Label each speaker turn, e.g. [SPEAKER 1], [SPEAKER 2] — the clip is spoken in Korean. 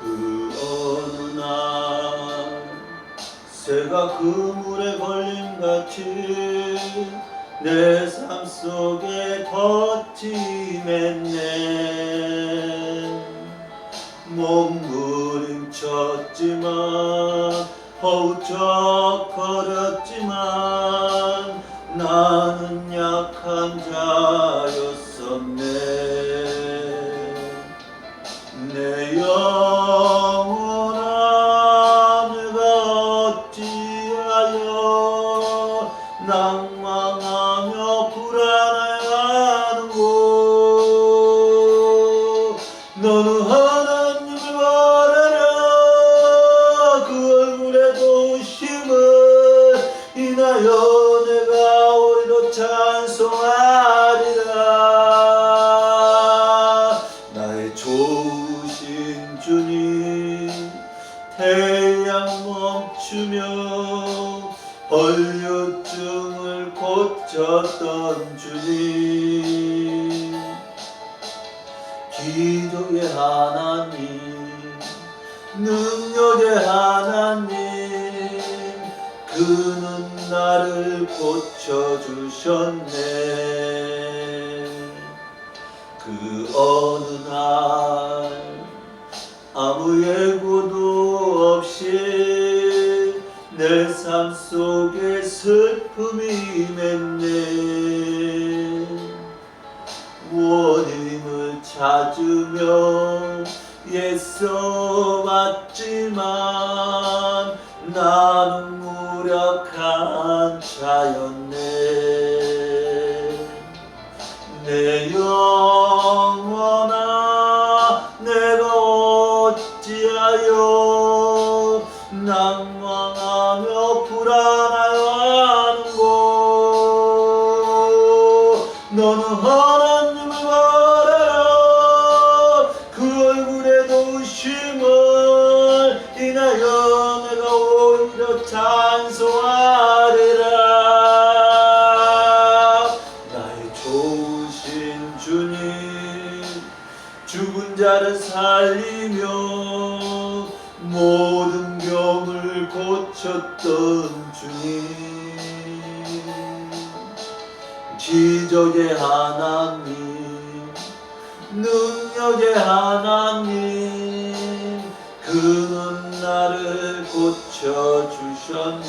[SPEAKER 1] 그 어느 날 새가 그물에 걸린 같이 내 삶 속에 덧짐했네. 몸부림쳤지만 허우적 거렸지만 하여 낭망하며 불안해하는고 너는 하나님을 바라라 그 얼굴에 도심을 인하여 내가 오히려 찬송하리라. 나의 좋으신 주님 태양 멈추며 헐류증을 고쳤던 주님 기도의 하나님 능력의 하나님 그는 나를 고쳐주셨네. 그 어느 날 아무 예고도 삶 속에 슬픔이 맺네. 원인을 찾으며 애써 왔지만 나는 무력한 자였네. 내 영혼아 내가 어찌하여 낭망하 너는 하나님을 바라라 그 얼굴에 도심을 인하여 내가 오히려 찬송하리라. 나의 좋으신 주님 죽은 자를 살리며 모든 병을 고쳤던 주님 기적의 하나님 능력의 하나님 그는 나를 고쳐주셨네